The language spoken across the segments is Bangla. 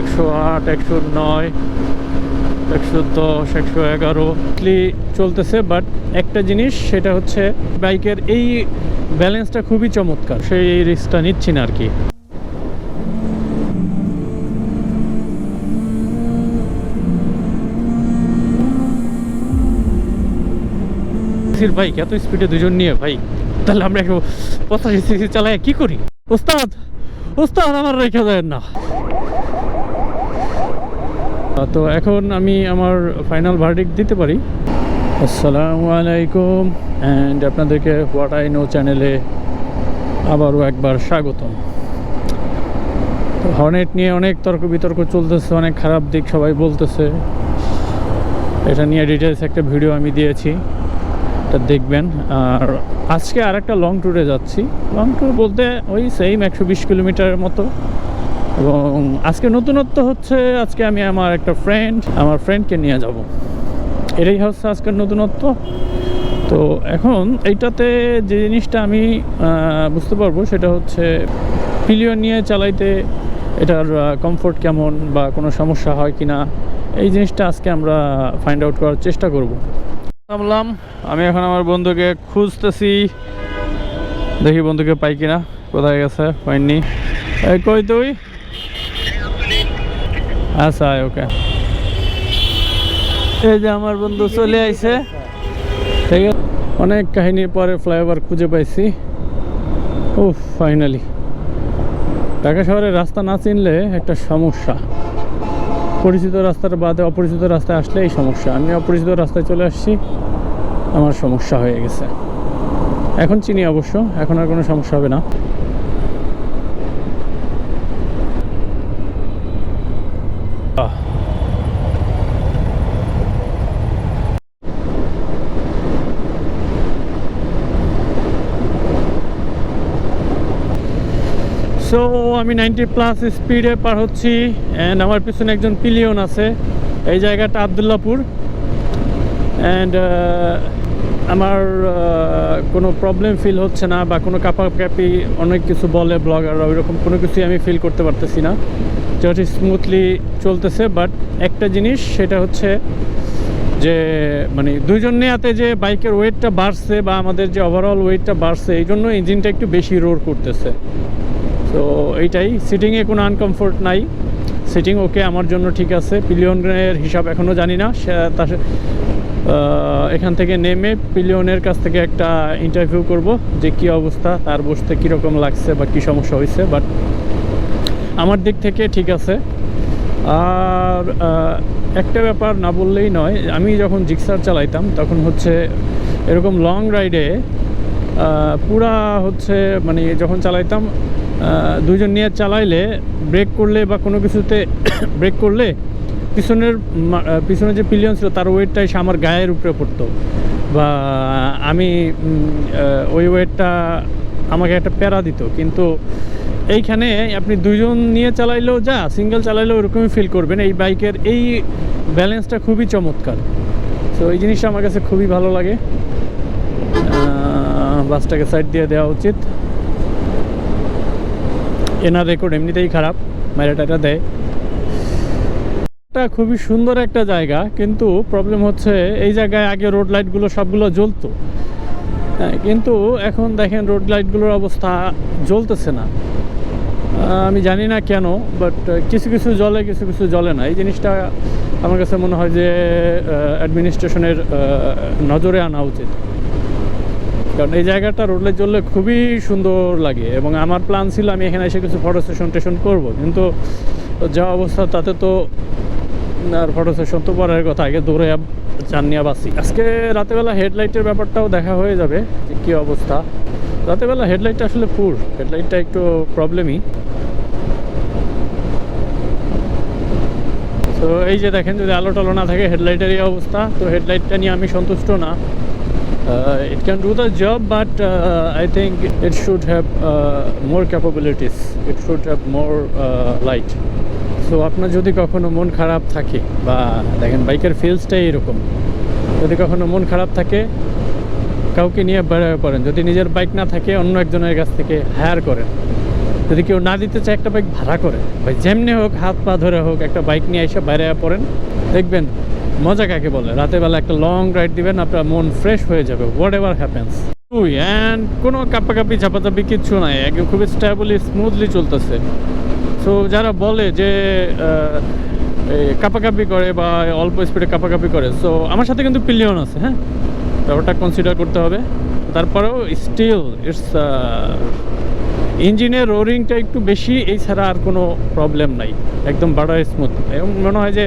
একশো আট, একশো নয়, একশো দশ, একশো এগারো। চলতেছে বাট একটা জিনিস সেটা হচ্ছে বাইকের এই ব্যালেন্সটা খুবই চমৎকার। সেই রিস্কটা নিচ্ছি না আর কি বাইক এত স্পিডে দুজন নিয়ে ভাই, তাহলে আমরা একটু পঁচাশি সিসি চালাই কি করি? ওস্তাদ ওস্তাদ, আমার রেখে দেয় না। তো এখন আমি আমার ফাইনাল ভার্ডিক দিতে পারি। আসসালামু আলাইকুম অ্যান্ড আপনাদেরকে হোয়াট আই নো চ্যানেলে আবারও একবার স্বাগতম। হর্নেট নিয়ে অনেক তর্ক বিতর্ক চলতেছে, অনেক খারাপ দিক সবাই বলতেছে। এটা নিয়ে ডিটেলস একটা ভিডিও আমি দিয়েছি, এটা দেখবেন। আর আজকে আর একটা লং ট্যুরে যাচ্ছি। লং ট্যুর বলতে ওই সেম একশো বিশ কিলোমিটারের মতো। এবং আজকে নতুনত্ব হচ্ছে, আজকে আমি আমার একটা ফ্রেন্ড আমার ফ্রেন্ডকে নিয়ে যাব। এটাই হচ্ছে আজকের নতুনত্ব। তো এখন এইটাতে যে জিনিসটা আমি বুঝতে পারব সেটা হচ্ছে, পিলিয়ন নিয়ে চালাইতে এটার কমফোর্ট কেমন বা কোনো সমস্যা হয় কি না এই জিনিসটা আজকে আমরা ফাইন্ড আউট করার চেষ্টা করব। নামলাম আমি এখন আমার বন্ধুকে খুঁজতেছি। দেখি বন্ধুকে পাই কিনা, কোথায় গেছে, পাইনি। কই তুই? আচ্ছা ওকে এই যে আমার বন্ধু চলে আইছে। ঠিক আছে? অনেক কাহিনীর পরে ফ্লাইওভার খুঁজে পাইছি। ও ফাইনালি ঢাকা শহরে রাস্তা না চিনলে একটা সমস্যা। পরিচিত রাস্তার বাদে অপরিচিত রাস্তায় আসলে এই সমস্যা। আমি অপরিচিত রাস্তায় চলে আসছি, আমার সমস্যা হয়ে গেছে। এখন চিনি অবশ্য, এখন আর কোনো সমস্যা হবে না। সো আমি নাইনটি প্লাস স্পিডে পার হচ্ছি অ্যান্ড আমার পিছনে একজন পিলিয়ন আছে। এই জায়গাটা আবদুল্লাপুর। অ্যান্ড আমার কোনো প্রবলেম ফিল হচ্ছে না বা কোনো কাপাকাপি অনেক কিছু বলে ব্লগাররা ওইরকম কোনো কিছুই আমি ফিল করতে পারতেছি না। জাস্ট স্মুথলি চলতেছে বাট একটা জিনিস সেটা হচ্ছে যে মানে দুইজন নেয়াতে যে বাইকের ওয়েটটা বাড়ছে বা আমাদের যে ওভারঅল ওয়েটটা বাড়ছে, এই জন্য ইঞ্জিনটা একটু বেশি রোর করতেছে। তো এইটাই সিটিংয়ে কোনো আনকমফোর্ট নাই। সিটিং ওকে আমার জন্য ঠিক আছে। পিলিয়নের হিসাব এখনও জানি না। সে, তার এখান থেকে নেমে পিলিয়নের কাছ থেকে একটা ইন্টারভিউ করব, যে কি অবস্থা, তার বসতে কীরকম লাগছে বা কী সমস্যা হয়েছে বাট আমার দিক থেকে ঠিক আছে। আর একটা ব্যাপার না বললেই নয়, আমি যখন জিক্সার চালাইতাম তখন হচ্ছে এরকম লং রাইডে পুরা হচ্ছে মানে যখন চালাইতাম দুজন নিয়ে চালাইলে ব্রেক করলে বা কোনো কিছুতে ব্রেক করলে পিছনের পিছনে যে পিলিয়ন ছিল তার ওয়েটটা এসে আমার গায়ের উপরে পড়তো। বা আমি ওই ওয়েটটা আমাকে একটা প্যারা দিত। কিন্তু এইখানে আপনি দুজন নিয়ে চালাইলেও যা, সিঙ্গেল চালাইলেও ওরকমই ফিল করবেন। এই বাইকের এই ব্যালেন্সটা খুবই চমৎকার। তো এই জিনিসটা আমার কাছে খুবই ভালো লাগে। বাসটাকে সাইড দিয়ে দেওয়া উচিত। এনার রেকর্ড এমনিতেই খারাপ ম্যারেটাটা দেয়। এটা খুবই সুন্দর একটা জায়গা, কিন্তু প্রবলেম হচ্ছে এই জায়গায় আগে রোড লাইটগুলো সবগুলো জ্বলতো। হ্যাঁ কিন্তু এখন দেখেন রোড লাইটগুলোর অবস্থা জ্বলতেছে না। আমি জানি না কেন বাট কিছু কিছু জলে, কিছু কিছু জলে না। এই জিনিসটা আমার কাছে মনে হয় যে অ্যাডমিনিস্ট্রেশনের নজরে আনা উচিত। কারণ এই জায়গাটা রোড চললে খুবই সুন্দর লাগে, এবং আমার প্ল্যান ছিল আমি এখানে এসে কিছু ফটো সেশন টেশন করব, কিন্তু যা অবস্থা, তাতে তো আর ফটো সেশন তো পরের কথা, আগে দৌড়ে চাননিয়া বাসি আজকে রাতেবেলা হেডলাইটের ব্যাপারটাও দেখা হয়ে যাবে, যে কী অবস্থা। রাতেবেলা হেডলাইটটা আসলে পুর হেডলাইটটা একটু প্রবলেমই তো এই যে দেখেন যদি আলো টালো না থাকে হেডলাইটেরই অবস্থা। তো হেডলাইটটা নিয়ে আমি সন্তুষ্ট না। the job but uh, i think it should have uh, more capabilities. It should have more uh, light. So আপনার যদি কখনো মন খারাপ থাকে বা দেখেন বাইকের ফিলসটাই এরকম। যদি কখনো মন খারাপ থাকে কাউকে নিয়ে বেরোয় পড়েন। যদি নিজের বাইক না থাকে অন্য একজনের কাছ থেকে হায়ার করেন। যদি কেউ না দিতে চায় একটা বাইক ভাড়া করে, ভাই যেমনি হোক হাত পা ধরে হোক একটা বাইক নিয়ে এসে বাইরে পড়েন। দেখবেন মজা কাকে বলে? রাতের বেলা একটা লং রাইড দিবেন, আপনার মন ফ্রেশ হয়ে যাবে হোয়াট এভার হ্যাপেন্স অ্যান্ড কোনো কাপাকাপি ঝাপাচাপি কিচ্ছু নাই একদম খুবই স্টেবলি স্মুথলি চলতেছে। সো যারা বলে যে কাপাকাপি করে বা অল্প স্পিডে কাপাকাপি করে সো আমার সাথে কিন্তু পিলিয়ন আছে হ্যাঁ? ব্যাপারটা কনসিডার করতে হবে। তারপরেও স্টিল ইটস ইঞ্জিনের রোরিংটা একটু বেশি, এই ছাড়া আর কোনো প্রবলেম নাই। একদম বাড়া স্মুথ এবং মনে হয় যে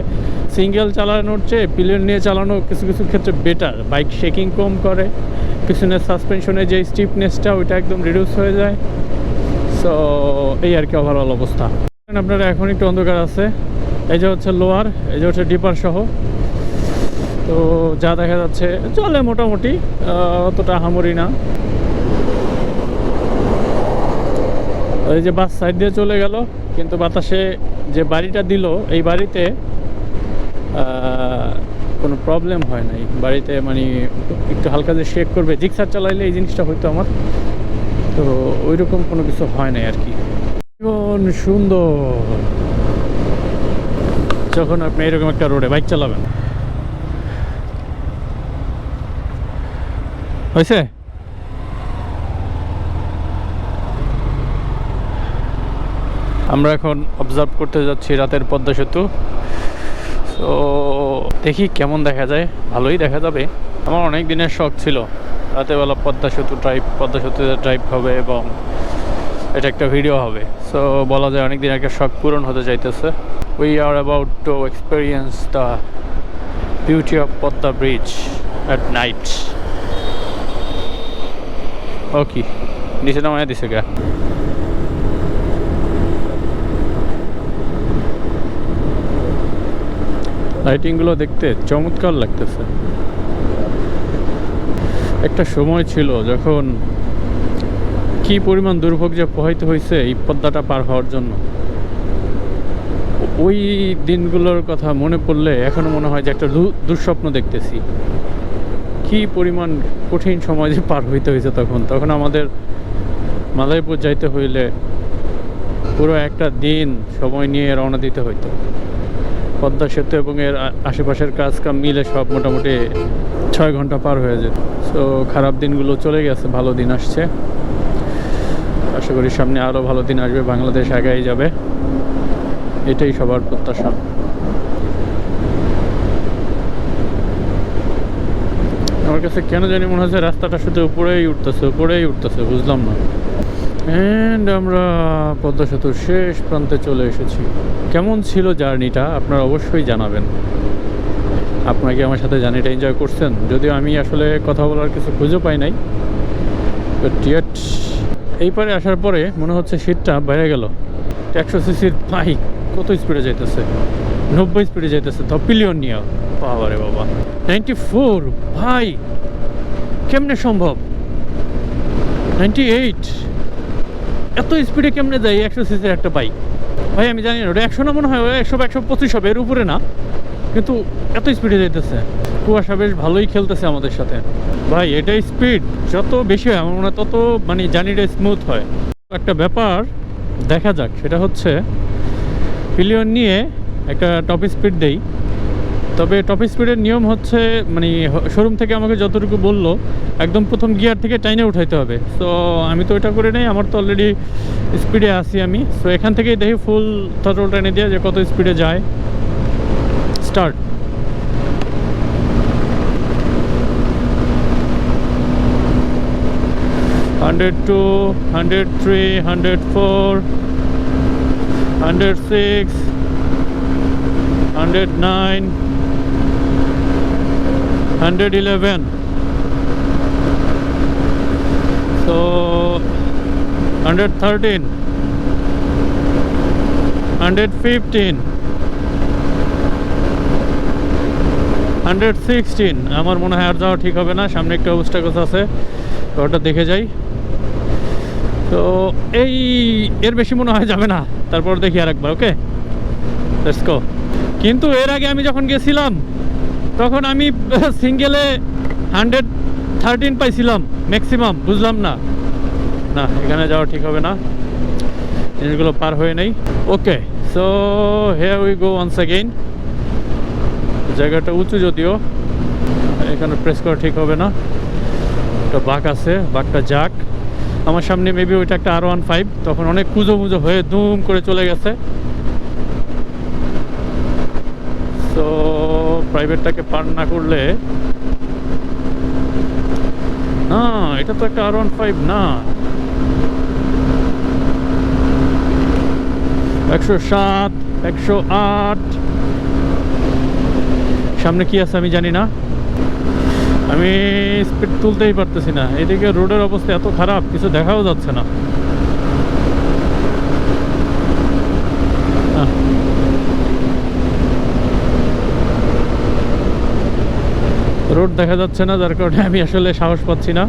সিঙ্গেল চালানোর চেয়ে পিলিয়ন নিয়ে চালানো কিছু কিছু ক্ষেত্রে বেটার বাইক শেকিং কম করে পিছনের সাসপেনশনের যে স্টিফনেসটা ওইটা একদম রিডিউস হয়ে যায়। সো এই আর কি ওভারঅল অবস্থা। আপনারা এখন একটু অন্ধকার আছে। এই যে হচ্ছে লোয়ার, এই যে হচ্ছে ডিপার সহ। তো যা দেখা যাচ্ছে, চলে মোটামুটি অতটা হামরি না। ওই যে বাস সাইড দিয়ে চলে গেল, কিন্তু বাতাসে যে বাড়িটা দিল, এই বাড়িতে কোনো প্রবলেম হয় নাই। বাড়িতে মানে একটু হালকা যে শেক করবে জিক্সার চালাইলে এই জিনিসটা হয়তো আমার। তো ওই রকম কোনো কিছু হয় নাই আর কি। ভীষণ সুন্দর। যখন আপনি এরকম একটা রোডে বাইক চালাবেন। হয়েছে আমরা এখন অবজার্ভ করতে যাচ্ছি রাতের পদ্মা সেতু। তো দেখি কেমন দেখা যায়। ভালোই দেখা যাবে। আমার অনেক দিনের শখ ছিল রাতের বেলা পদ্মা সেতু ড্রাইভ পদ্মা সেতুতে ড্রাইভ হবে এবং এটা একটা ভিডিও হবে। সো বলা যায় অনেক দিন একটা শখ পূরণ হতে চাইতেছে we are about to experience the beauty of Padma bridge at night okay নিচে নামায় দিছে গা। লাইটিংগুলো দেখতে চমৎকার লাগতেছে। একটা সময় ছিল যখন কি পরিমাণ দুর্ভোগ যে প্রবাহিত হয়েছে এই পদ্মাটা পার হওয়ার জন্য। ওই দিনগুলোর কথা মনে পড়লে এখনও মনে হয় যে একটা দুঃস্বপ্ন দেখতেছি। কি পরিমাণ কঠিন সময় যে পার হইতে হয়েছে তখন। তখন আমাদের মাদারীপুর যাইতে হইলে পুরো একটা দিন সময় নিয়ে রওনা দিতে হইতো। পদ্মা সেতু এবং এর আশেপাশের কাজ কাম মিলে সব মোটামুটি ছয় ঘণ্টা পার হয়ে যেত সো খারাপ দিনগুলো চলে গেছে, ভালো দিন আসছে। আশা করি সামনে আরও ভালো দিন আসবে, বাংলাদেশ আগাই যাবে। এটাই সবার প্রত্যাশা। আমার কাছে কেন জানি মনে হচ্ছে রাস্তাটা শুধু উপরেই উঠতেছে উপরেই উঠতেছে, বুঝলাম না। অ্যান্ড আমরা পদ্মা সেতুর শেষ প্রান্তে চলে এসেছি। কেমন ছিল জার্নিটা? আপনারা অবশ্যই জানাবেন। আপনারা কি আমার সাথে জার্নিটা এনজয় করছেন? যদিও আমি আসলে কথা বলার কিছু খুঁজে পাই নাই। Yet এই পারে আসার পরে মনে হচ্ছে সিটটা বেড়ে গেল। একশো সিসির বাইক কত স্পিডে যাইতেছে? নব্বই স্পিডে যাইতেছে। তো পিলিয়ন নিয়ে। বাবা রে বাবা। নাইনটি ফোর ভাই! কেমনে সম্ভব? নাইনটি এইট এত স্পিডে কেমনে যাই? একশো সিসির একটা বাইক ভাই, আমি জানি না, ওটা একশো না মনে হয় একশো একশো পঁচিশ হবে, এর উপরে না। কিন্তু এত স্পিডে যাইতেছে। কুয়াশা বেশ ভালোই খেলতেছে আমাদের সাথে। ভাই, এটাই স্পিড যত বেশি হয়, আমার মনে তত মানে জার্নিটা স্মুথ হয়। একটা ব্যাপার, দেখা যাক। সেটা হচ্ছে পিলিয়ন নিয়ে একটা টপ স্পিড দেই। তবে টপ স্পিডের নিয়ম হচ্ছে মানে শোরুম থেকে আমাকে যতটুকু বলল, একদম প্রথম গিয়ার থেকে টাইনে উঠাইতে হবে। সো আমি তো ওইটা করে নেই, আমার তো অলরেডি স্পিডে আসি আমি। সো এখান থেকেই দেখি ফুল থ্রটল টেনে দিয়ে যে কত স্পিডে যায়। Start hundred two hundred three hundred four hundred six hundred nine hundred eleven so 113 115 116 আমার মনে হয় আর যাওয়া ঠিক হবে না। সামনে একটা অবস্টাকস আছে। তো ওটা দেখে যাই। তো, এই, এর বেশি মনে হয় যাবে না। তারপর দেখি আর একবার ওকে কিন্তু এর আগে আমি যখন গেছিলাম তখন আমি সিঙ্গেলে হান্ড্রেড থার্টিন পাইছিলাম ম্যাক্সিমাম বুঝলাম না। না, এখানে যাওয়া ঠিক হবে না। জিনিসগুলো পার হয়ে নেই। Okay so here we go once again জায়গাটা উঁচু যদিও এখানে প্রেস করা ঠিক হবে না। একটা বাঘ আছে, বাঘটা যাক। আমার সামনে মেবি ওইটা একটা আর ওয়ান ফাইভ তখন অনেক কুজো মুজো হয়ে দুম করে চলে গেছে। তো প্রাইভেটটাকে পার না করলে, না, এটা তো একটা আর ওয়ান ফাইভ না। একশো সাত, একশো আট। সামনে কি আছে আমি জানি না। আমি স্পিড তুলতেই পারতেছি না। এদিকে রোডের অবস্থা এত খারাপ, কিছু দেখাও যাচ্ছে না। রোড দেখা যাচ্ছে না, যার কারণে আমি আসলে সাহস পাচ্ছি না।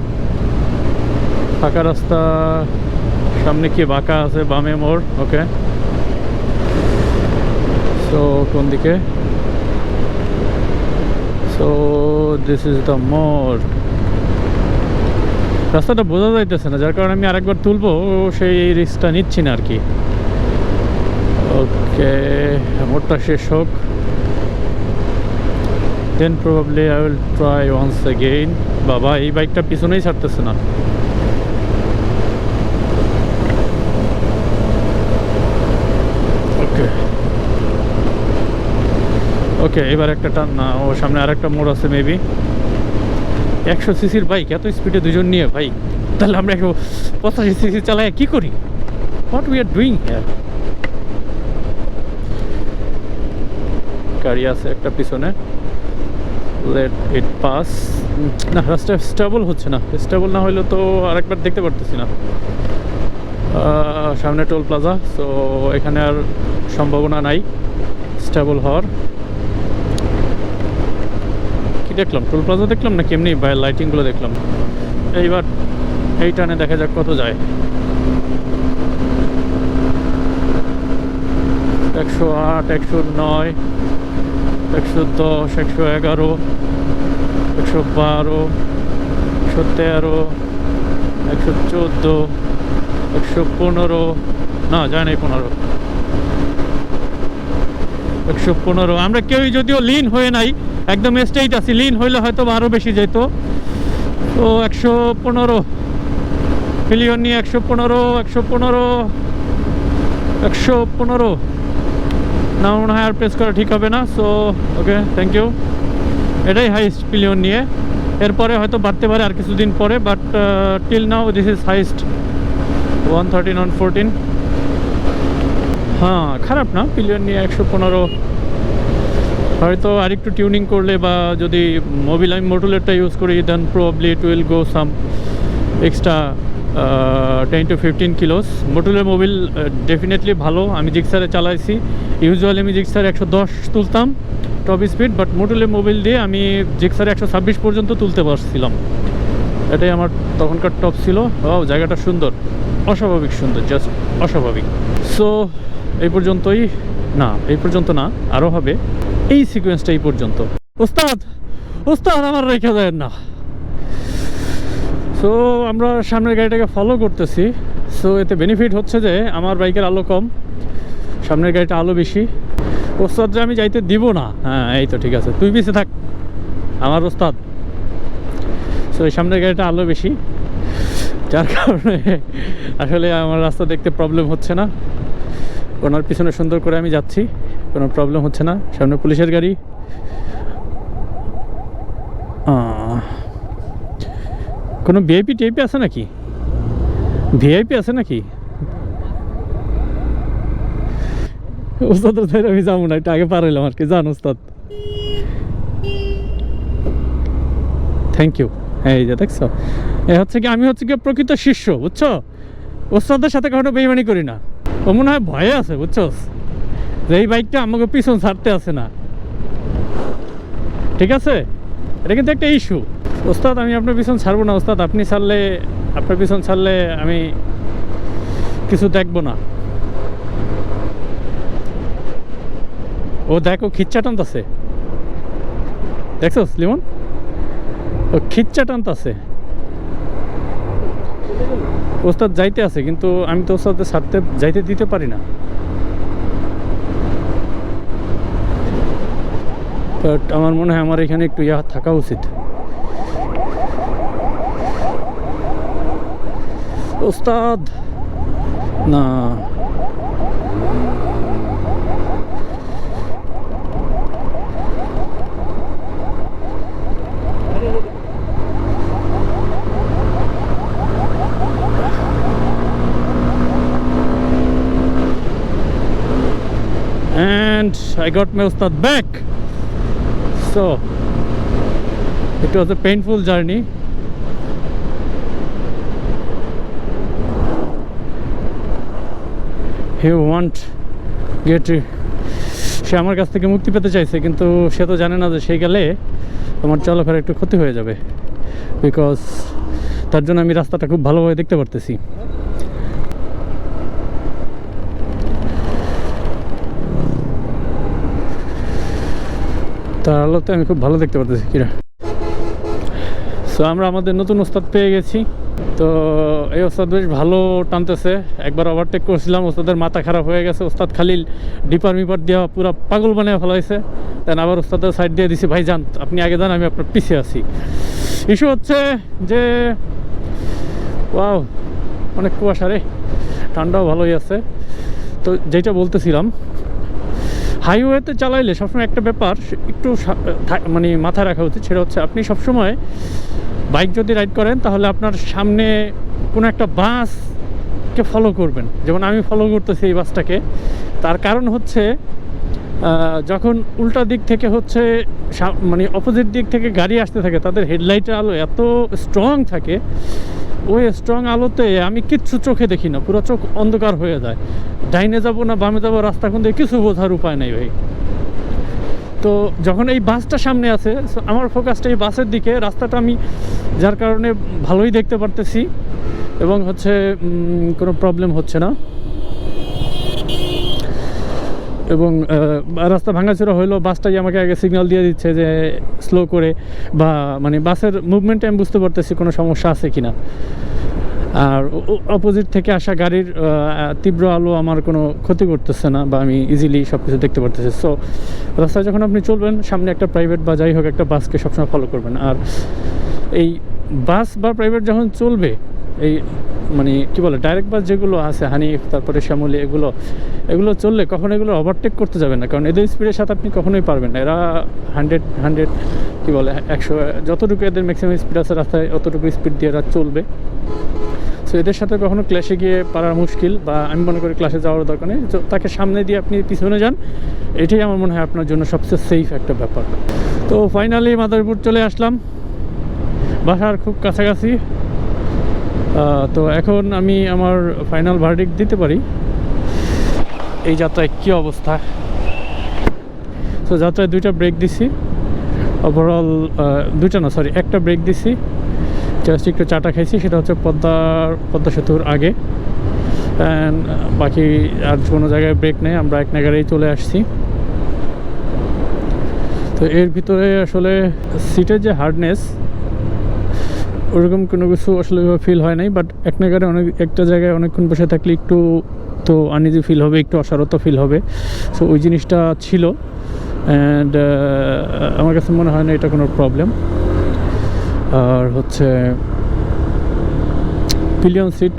ফাঁকা রাস্তা, সামনে কি বাঁকা আছে, বামে মোড়, ওকে। সো কোন দিকে? সো দিস ইজ দ্য মোড় রাস্তাটা বোঝা যাইতেছে না, যার কারণে আমি আরেকবার তুলবো সেই রিস্কটা নিচ্ছি না আর কি। ওকে মোড়টা শেষ হোক। Then probably I will try once again বাবা এই বাইকটা পিছনেই ছাড়তেছে না। ওকে ওকে এবার একটা টান না, ও সামনে আরেকটা মোড় আছে মেবি একশো সিসির বাইক, এত স্পিডে দুজন নিয়ে, ভাই। তাহলে আমরা একশো পঁচাশি সিসি চালাই কী করি? হোয়াট উই আর ডুইং হ্যাঁ গাড়ি আছে একটা পিছনে। লেট ইট পাস না রাস্তা স্টেবল হচ্ছে না। স্টেবল না হলে তো আরেকবার দেখতে পারতেছি না। সামনে টোল প্লাজা তো এখানে আর সম্ভাবনা নাই। স্টেবল হওয়ার। কি দেখলাম? টোল প্লাজা দেখলাম না কেমনি বা লাইটিংগুলো দেখলাম? এইবার এই টানে দেখা যাক কত যায়। একশো আট, একশো নয়। একশো দশ, একশো এগারো, একশো বারো, একশো তেরো, একশো চোদ্দ, একশো পনেরো, না, যায় পনেরো। একশো পনেরো। আমরা কেউই যদিও লিন হয়ে নাই, একদম স্টেট আছি, লিন হইলে হয়তো আরও বেশি যেত তো একশো পনেরো মিলিয়ন নিয়ে একশো পনেরো একশো পনেরো একশো পনেরো। না মনে হয় আর প্রেস করা ঠিক হবে না সো ওকে থ্যাংক ইউ এটাই হাইস্ট পিলিয়ন নিয়ে। এরপরে হয়তো বাড়তে পারে আর কিছুদিন পরে but till now this is highest one thirteen one fourteen হ্যাঁ খারাপ না পিলিয়ন নিয়ে একশো পনেরো। হয়তো আরেকটু টিউনিং করলে বা যদি মোবিল আমি মোটুলেরটা ইউজ করি then probably it will go some extra ten two fifteen kilos মোটুলের mobil definitely ভালো। আমি জিক্সারে চালাইছি। ইউজুয়ালি আমি জিক্সারে একশো দশ তুলতাম টপ স্পিড বাট মোটুলের মোবিল দিয়ে আমি জিক্সারে একশো ছাব্বিশ পর্যন্ত তুলতে পারছিলাম। এটাই আমার তখনকার টপ ছিল। ও জায়গাটা সুন্দর। অস্বাভাবিক সুন্দর জাস্ট অস্বাভাবিক। সো এই পর্যন্তই, না, এই পর্যন্ত না আরও হবে। এই সিকোয়েন্সটা এই পর্যন্ত। ওস্তাদ ওস্তাদ, আমার রেখে দেয় না। সো আমরা সামনের গাড়িটাকে ফলো করতেছি। সো এতে বেনিফিট হচ্ছে যে আমার বাইকের আলো কম, সামনের গাড়িটা আলো বেশি। ওস্তাদ যে আমি যাইতে দিব না। হ্যাঁ এই তো ঠিক আছে। তুই পিছিয়ে থাক, আমার ওস্তাদ। সো এই সামনের গাড়িটা আলো বেশি। যার কারণে আসলে আমার রাস্তা দেখতে প্রবলেম হচ্ছে না। ওনার পিছনে সুন্দর করে আমি যাচ্ছি, কোনো প্রবলেম হচ্ছে না। সামনে পুলিশের গাড়ি। কোনো ভিআইপি টিআইপি আছে নাকি? ভিআইপি আছে নাকি? ওস্তাদ, ধরে আমি যাব না, একটু আগে পার হইলাম আর কি। জান ওস্তাদ। থ্যাংক ইউ হ্যাঁ এই যে দেখছ? এ হচ্ছে কি, আমি হচ্ছে কি প্রকৃত শিষ্য, বুঝছ? ওস্তাদের সাথে কখনো বেইমানি করি না। ও মনে হয় ভয়ে আছে, বুঝছ? যে এই বাইকটা আমাকে পিছন ছাড়তে আছে না। ঠিক আছে? এটা কিন্তু একটা ইস্যু ওস্তাদ, আমি আপনার পিছন ছাড়বো না, ওস্তাদ। আপনি ছাড়লে, আপনার পিছন ছাড়লে আমি কিছু দেখব না। ও, দেখো, খিচ্চা টানতাছে। দেখছ লিমন? ও, খিচ্চা টানতাছে। ওস্তাদ যাইতে আছে, কিন্তু আমি তো ওস্তাদের ছাড়তে, যাইতে দিতে পারি না। বাট আমার মনে হয় আমার এখানে একটু ইয়া থাকা উচিত। ওস্তাদ না and I got my Ustad back. So it was a painful journey. He won't get সে আমার কাছ থেকে মুক্তি পেতে চাইছে, কিন্তু সে তো জানে না যে সেই গেলে আমার চলাফেরা একটু ক্ষতি হয়ে যাবে। বিকজ তার জন্য আমি রাস্তাটা খুব ভালোভাবে দেখতে পারতেছি। তার আলোতে আমি খুব ভালো দেখতে পারতেছি, কিরা। সো আমরা আমাদের নতুন ওস্তাদ পেয়ে গেছি। তো এই ওস্তাদ বেশ ভালো টানতেছে। একবার ওভারটেক করছিলাম, ওস্তাদের মাথা খারাপ হয়ে গেছে। ওস্তাদ খালি ডিপার মিপার দেওয়া পুরো পাগল বানিয়ে ফেলাইছে। দেন আবার ওস্তাদের সাইড দিয়ে দিছি, ভাই, যান, আপনি আগে যান, আমি আপনার পিছিয়ে আছি। ইস্যু হচ্ছে যে ওয়াও অনেক কুয়াশা রে। ঠান্ডাও ভালোই আছে। তো যেটা বলতেছিলাম হাইওয়েতে চালাইলে সবসময় একটা ব্যাপার, একটু মানে মাথায় রাখা উচিত, সেটা হচ্ছে আপনি সবসময় বাইক যদি রাইড করেন, তাহলে আপনার সামনে কোনো একটা বাসকে ফলো করবেন। যেমন আমি ফলো করতেছি এই বাসটাকে। তার কারণ হচ্ছে যখন উল্টা দিক থেকে হচ্ছে মানে অপোজিট দিক থেকে গাড়ি আসতে থাকে, তাদের হেডলাইটের আলো এত স্ট্রং থাকে, ওই স্ট্রং আলোতে আমি কিচ্ছু চোখে দেখি না, পুরো চোখ অন্ধকার হয়ে যায়। ডাইনে যাব না, বামে যাব রাস্তা কোন দিকে কিছু বোঝার উপায় নেই ভাই। তো যখন এই বাসটা সামনে আছে আমার ফোকাসটা এই বাসের দিকে, রাস্তাটা আমি যার কারণে ভালোই দেখতে পারতেছি এবং হচ্ছে কোনো প্রবলেম হচ্ছে না। এবং রাস্তা ভাঙাচোরা হইল বাসটাই আমাকে আগে সিগন্যাল দিয়ে দিচ্ছে যে স্লো করে বা মানে বাসের মুভমেন্টে আমি বুঝতে পারতেছি কোনো সমস্যা আছে কিনা। আর অপোজিট থেকে আসা গাড়ির তীব্র আলো আমার কোনো ক্ষতি করতেছে না বা আমি ইজিলি সব কিছু দেখতে পারতেছি। সো রাস্তায় যখন আপনি চলবেন, সামনে একটা প্রাইভেট বা যাই হোক একটা বাসকে সবসময় ফলো করবেন। আর এই বাস বা প্রাইভেট যখন চলবে এই মানে কি বলে ডাইরেক্ট বাস যেগুলো আছে হানিফ তারপরে শ্যামলি এগুলো এগুলো চললে কখনো এগুলো ওভারটেক করতে যাবেন না। কারণ এদের স্পিডের সাথে আপনি কখনোই পারবেন না। এরা হান্ড্রেড হান্ড্রেড কী বলে, একশো, যতটুকু এদের ম্যাক্সিমাম স্পিড আছে রাস্তায়, অতটুকু স্পিড দিয়ে এরা চলবে। সো এদের সাথে কখনো ক্লাসে গিয়ে পারা মুশকিল বা আমি মনে করি ক্লাসে যাওয়ার দরকার নেই। তো তাকে সামনে দিয়ে আপনি পিছনে যান। এটাই আমার মনে হয় আপনার জন্য সবচেয়ে সেফ একটা ব্যাপার। তো ফাইনালি মাদারীপুর চলে আসলাম। বাসার খুব কাছাকাছি। তো এখন আমি আমার ফাইনাল ভার্ডিক দিতে পারি। এই যাত্রায় কী অবস্থা? তো যাত্রায় দুইটা ব্রেক দিছি। ওভারঅল দুইটা না সরি একটা ব্রেক দিছি। জাস্ট একটু চাটা খাইছি, সেটা হচ্ছে পদ্মার পদ্মা সেতুর আগে। অ্যান্ড বাকি আর কোনো জায়গায় ব্রেক নেই, আমরা এক নাগারেই চলে আসছি। তো এর ভিতরে আসলে সিটের যে হার্ডনেস ওরকম কোনো কিছু আসলে ফিল হয় নাই বাট এক নাগারে অনেক, একটা জায়গায় অনেকক্ষণ বসে থাকলে একটু তো আনইজি ফিল হবে, একটু অসারতা ফিল হবে। সো ওই জিনিসটা ছিল অ্যান্ড আমার কাছে মনে হয় না এটা কোনো প্রবলেম আর হচ্ছে পিলিয়ন সিট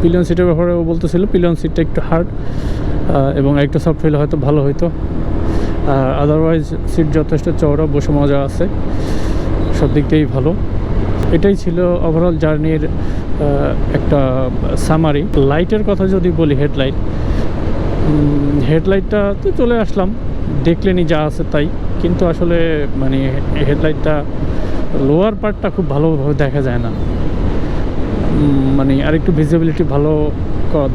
পিলিয়ন সিটের ব্যাপারে ও বলতেছিল পিলিয়ন সিটটা একটু হার্ড এবং একটা সফট হলে হয়তো ভালো হতো আর আদারওয়াইজ সিট যথেষ্ট চওড়া, বসে মজা আছে, সব দিক দিয়েই ভালো। এটাই ছিল ওভারঅল জার্নির একটা সামারি লাইটের কথা যদি বলি হেডলাইট হেডলাইটটা তো চলে আসলাম। দেখলেনি যা আছে তাই। কিন্তু আসলে মানে হেডলাইটটা লোয়ার পার্টটা খুব ভালোভাবে দেখা যায় না। মানে আরেকটু ভিজিবিলিটি ভালো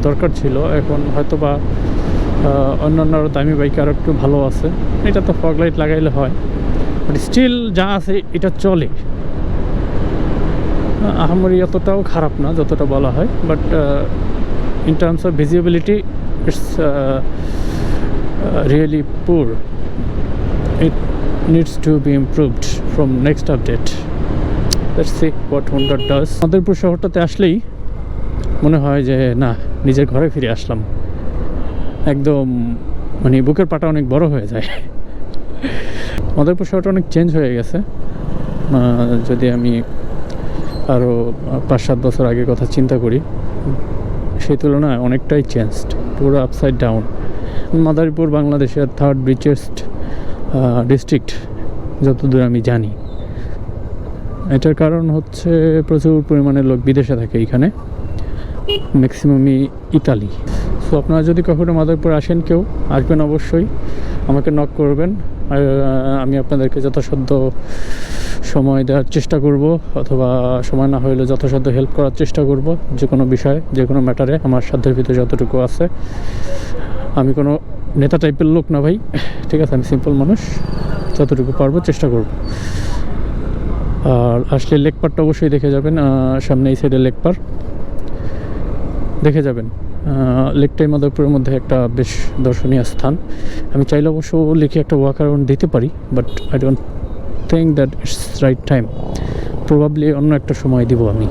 দরকার ছিল। এখন হয়তো বা অন্যান্য আরও দামি বাইক আরও একটু ভালো আছে। এটা তো ফগ লাইট লাগাইলে হয়। বাট স্টিল যা আছে, এটা চলে। আহামরি এতটাও খারাপ না, যতটা বলা হয় but in terms of visibility it's really poor it needs to be improved from next update let's see what Honda does Madaripur শহরটাতে আসলেই মনে হয় যে, না, নিজের ঘরে ফিরে আসলাম। একদম মানে বুকের পাটা অনেক বড় হয়ে যায়। মাদারপুর শহরটা অনেক চেঞ্জ হয়ে গেছে। যদি আমি আরও পাঁচ সাত বছর আগের কথা চিন্তা করি, সেই তুলনায় অনেকটাই চেঞ্জড পুরো আপসাইড ডাউন মাদারীপুর বাংলাদেশের থার্ড রিচেস্ট ডিস্ট্রিক্ট যতদূর আমি জানি। এটার কারণ হচ্ছে প্রচুর পরিমাণে লোক বিদেশে থাকে এখানে ম্যাক্সিমামই ইতালি। সো আপনারা যদি কখনো মাদারীপুর আসেন কেউ, আসবেন অবশ্যই, আমাকে নক করবেন আমি আপনাদেরকে যথাসাধ্য সময় দেওয়ার চেষ্টা করব, অথবা সময় না হলে যথাসাধ্য হেল্প করার চেষ্টা করব, যে কোনো বিষয়ে, যে কোনো ম্যাটারে আমার সাধ্যের ভিতরে যতটুকু আছে। আমি কোনো নেতা টাইপের লোক না ভাই, ঠিক আছে, আমি সিম্পল মানুষ, যতটুকু পারব চেষ্টা করব। আর আসলে লেক পারটা অবশ্যই দেখে যাবেন সামনে এই সাইডে লেক পার দেখে যাবেন লেকটাই মাদারপুরের মধ্যে একটা বেশ দর্শনীয় স্থান। আমি চাইলে অবশ্য লিখে একটা ওয়াক অ্যারাউন্ড দিতে পারি but I don't think that it's right time probably অন্য একটা সময় দিব আমি।